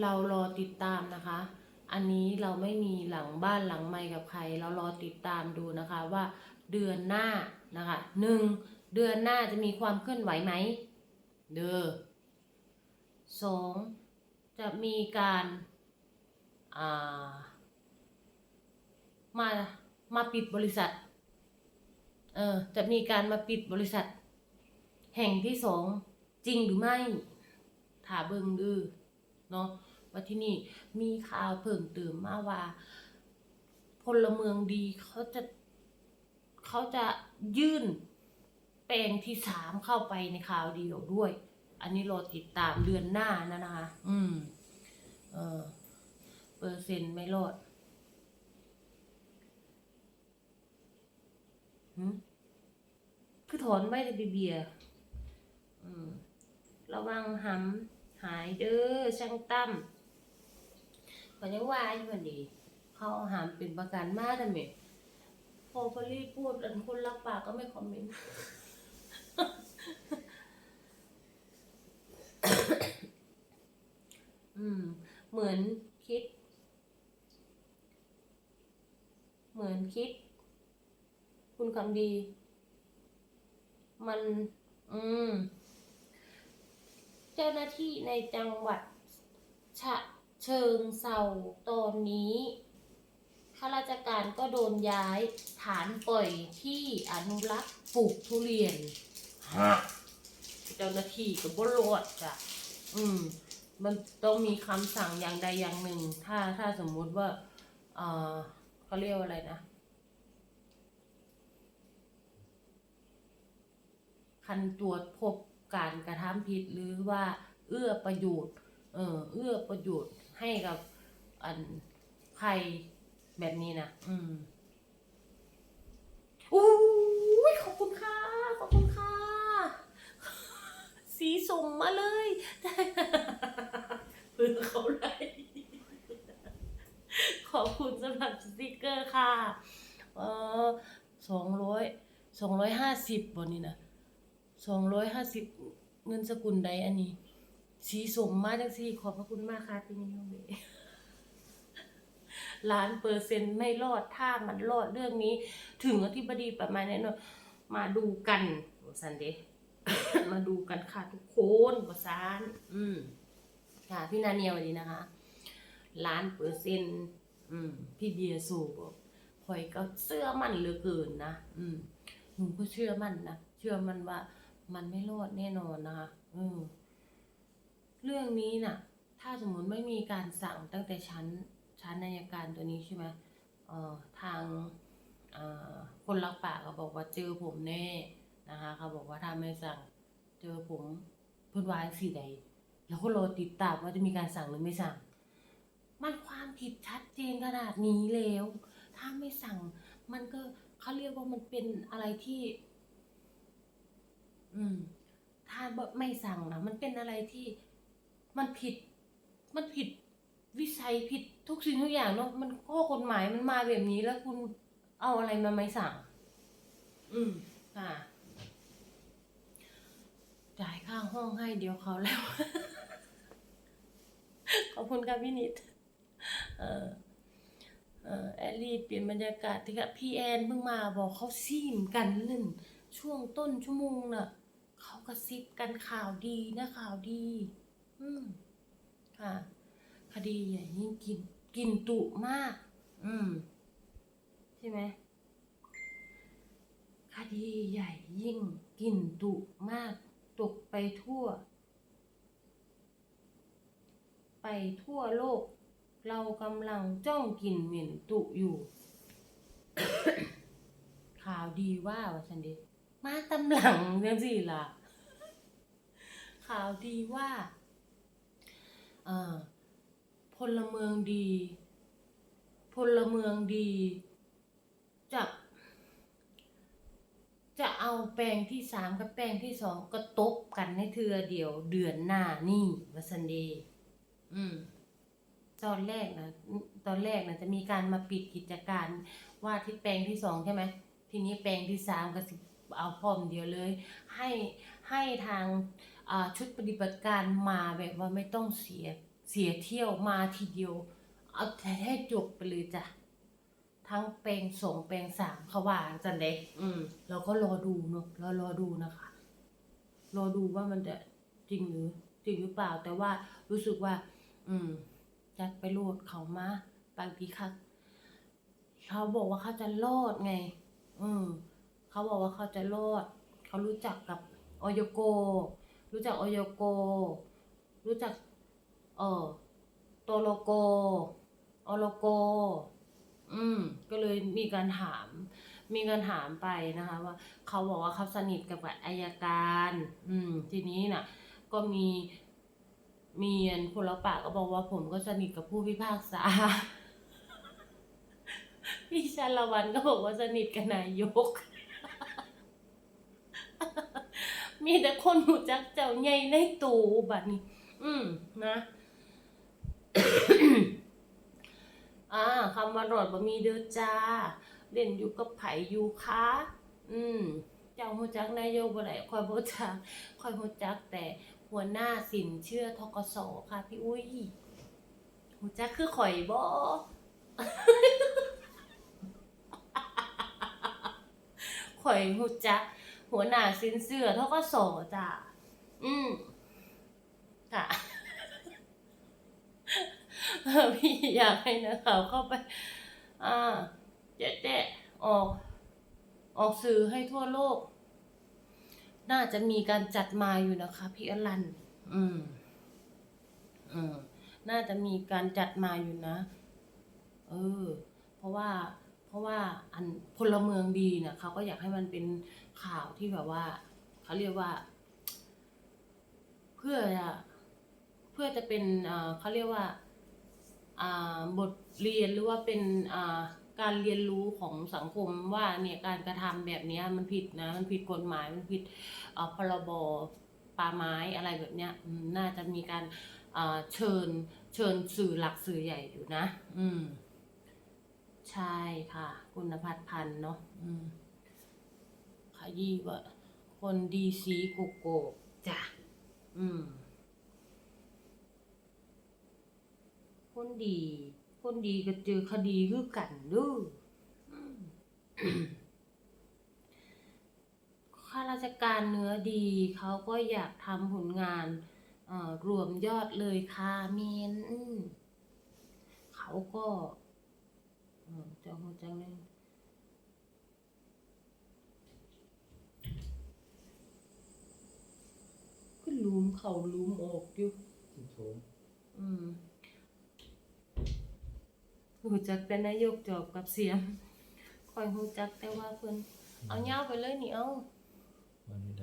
เรารอติดตามนะคะ อันนี้เราไม่มีหลังบ้านหลังไมค์กับใคร เรารอติดตามดูนะคะว่าเดือนหน้านะคะหนึ่งเดือนหน้าจะมีความเคลื่อนไหวไหมเด้อสองจะมีการอ่ามามาปิดบริษัทเออจะมีการมาปิดบริษัท แห่งที่สองจริงหรือไม่ถาเบิงดื้อ เนาะว่าที่นี่มีข่าวเพิ่มเติมมาว่า พลเมืองดีเขาจะเขาจะยื่นแปลงที่สามเข้าไปในข่าวเดียวด้วย อันนี้รอติดตามเดือนหน้านะนะคะ อืม เออเปอร์เซ็นต์ไม่รอดหืมคือถอนไม่ได้เบียร์อืมระวังหำ หายเด้อช่างตั้มก็ยังว่าอยู่วันดีเขาเอาหามเป็นประกันมาแต่เมพอพอลี่พูดอันคนรับปากก็ไม่คอมเมนต์อืม เหมือนคิด เหมือนคิด คุณคำดี มัน อืม เจ้าหน้าที่ในจังหวัดฉะเชิงเซาตอนนี้ข้าราชการก็โดนย้ายฐานปล่อยที่อนุรักษ์ปลูกทุเรียนเจ้าหน้าที่ก็บ่รอดจ้ะอืม มันต้องมีคำสั่งอย่างใดอย่างหนึ่ง ถ้าถ้าสมมุติว่า เออเขาเรียกว่าอะไรนะ คันตรวจพบ การกระทำผิดหรือว่าเอื้อประโยชน์ เออเอื้อประโยชน์ให้กับอันใครแบบนี้นะอืมอู้ยขอบคุณค่ะ ขอบคุณค่ะ สีส่งมาเลยเพื่อเขาไลยขอบคุณสำหรับสติกเกอร์ค่ะ เออสองร้อยสองร้อยห้าสิบบนนี้นะ สองร้อยห้าสิบเงินสกุลใดอันนี้ สีสมมาจังสี่ ขอบพระคุณมากค่ะที่นี่น้องเบล้านเปอร์เซ็นต์ไม่รอดถ้ามันรอดเรื่องนี้ ถึงอธิบดีประมาณนี้เนอะมาดูกันสันเดมาดูกันค่ะทุกคนกว่าซานอืมค่ะพี่นาเนียวันนี้นะคะ ล้านเปอร์เซ็นต์อืม พี่เบียร์สูบอกคอยก็เชื่อมั่นเหลือเกินนะ อืมหนูก็เชื่อมั่นนะ เชื่อมั่นว่า มันไม่รอดแน่นอนนะคะอืมเรื่องนี้น่ะ ถ้าสมมติไม่มีการสั่งตั้งแต่ชั้นชั้นนายการตัวนี้ใช่ไหมเอ่อทางเอ่อคนรักป่าก็บอกว่าเจอผมแน่นะคะเขาบอกว่าถ้าไม่สั่งเจอผมพิ่นวาจังสี่ใด แล้วก็รอติดตามว่าจะมีการสั่งหรือไม่สั่ง มันความผิดชัดเจนขนาดนี้แล้ว ถ้าไม่สั่งมันก็เขาเรียกว่ามันเป็นอะไรที่ อืม ถ้าแบบไม่สั่งนะมันเป็นอะไรที่มันผิด มันผิดวิสัยผิดทุกสิ่งทุกอย่างเนาะมันข้อกฎหมายมันมาแบบนี้แล้วคุณเอาอะไรมาไม่สั่ง อืมค่ะจ่ายค่าห้องให้เดี๋ยวเขาแล้ว ขอบคุณค่ะพี่นิด เออเออแอลลี่เปลี่ยนบรรยากาศที่กับพี่แอนเพิ่งมาบอกเขาซีมกันเล่นช่วงต้นชั่วโมงน่ะ เขากระซิบกันข่าวดีนะข่าวดี อืมค่ะ คดีใหญ่ยิ่งกิน กินตุมาก อืม ใช่ไหมคดีใหญ่ยิ่งกินตุมาก ตกไปทั่ว ไปทั่วโลก เรากำลังจ้องกินเหม็นตุอยู่ ข่าวดีว่าว่าฉันเด มาตำหลังเนี่ยสิล่ะ ข่าวดีว่าอ่อพลเมืองดี พลเมืองดีจะจะเอาแปลงที่สามกับแปลงที่สองก็ตบกันในเทือเดียวเดือนหน้านี่วัสันเดย์อืม ตอนแรกนะตอนแรกนะจะมีการมาปิดกิจการว่าที่แปลงที่สองใช่ไหมทีนี้แปลงที่สามก็สิ เอาพร้อมเดียวเลย ให้ให้ทางอ่าชุดปฏิบัติการมาแบบว่าไม่ต้องเสียเสียเที่ยวมาทีเดียว เอาให้จบไปเลยจ้ะทั้งแปลงสองแปลงสามเขาว่าจันเด็อืมเราก็รอดูเนาะเรารอดูนะคะ รอดูว่ามันจะจริงหรือ จริงหรือเปล่า แต่ว่ารู้สึกว่า อืมจัดไปโหลดเขามาบางทีค่ะเขาบอกว่าเขาจะรอดไง อืม เขาบอกว่าเขาจะรอด เขารู้จักกับออยโก รู้จักออยโก รู้จักเออโตโลโกออโลโก อืม ก็เลยมีการถาม มีการถามไปนะคะว่าเขาบอกว่าเขาสนิทกับอายการ อืม ทีนี้น่ะ ก็มีมีอันพลปากก็บอกว่าผมก็สนิทกับผู้พิพากษา พี่ชาละวันก็บอกว่าสนิทกับนายก มีแต่คนหูจักเจ้าใหญ่ในตูบัดนี้ อืมนะอ่าคำว่าหลอดบ่มีเด้อจ้า เล่นอยู่กับไผอยู่คะอืมเจ้าหูจักนายกบ่ได้คอยบ่จักคอยหูจักแต่หัวหน้าสินเชื่อทกสค่ะ พี่อุ้ยหูจักคือข่อยบ่ข่อยหูจัก หัวหน้าสินเชื่อทกสจ้ะอืมค่ะพี่อยากให้นักข่าวเข้าไป อ่า เจ๊เจ๊ออก ออกสื่อให้ทั่วโลก น่าจะมีการจัดมาอยู่นะคะ พี่อลัน อืม อืม น่าจะมีการจัดมาอยู่นะ เออ เพราะว่า เพราะว่า อันพลเมืองดีเนี่ยเขาก็อยากให้มันเป็น ข่าวที่แบบว่า เขาเรียกว่า เพื่อจะเพื่อจะเป็นเขาเรียกว่าบทเรียนหรือว่าเป็นการเรียนรู้ของสังคมว่าเนี่ยการกระทำแบบนี้มันผิดนะ มันผิดกฎหมายมันผิดพรบป่าไม้อะไรแบบเนี้ยน่าจะมีการเชิญเชิญสื่อหลักสื่อใหญ่อยู่นะ อืม ใช่ค่ะ คุณพัฒน์พันธ์เนาะอืม ยี้ว่า คนดีซีโกโก้จ้ะอืม คนดี คนดีก็เจอคดีคือกันเด้ออืมข้าราชการเนื้อดีเขาก็อยากทำผลงานเอ่อรวมยอดเลยค่ะเมนอืมเขาก็เออจะหัวจังเลยก็ลุม เขาลุมออกอยู่สิบโถมอืมหูจักแต่นายกจอบกับเสียมคอยหูจักแต่ว่าเพิ่นเอาเหย้าไปเลยนี่เอา วันนี้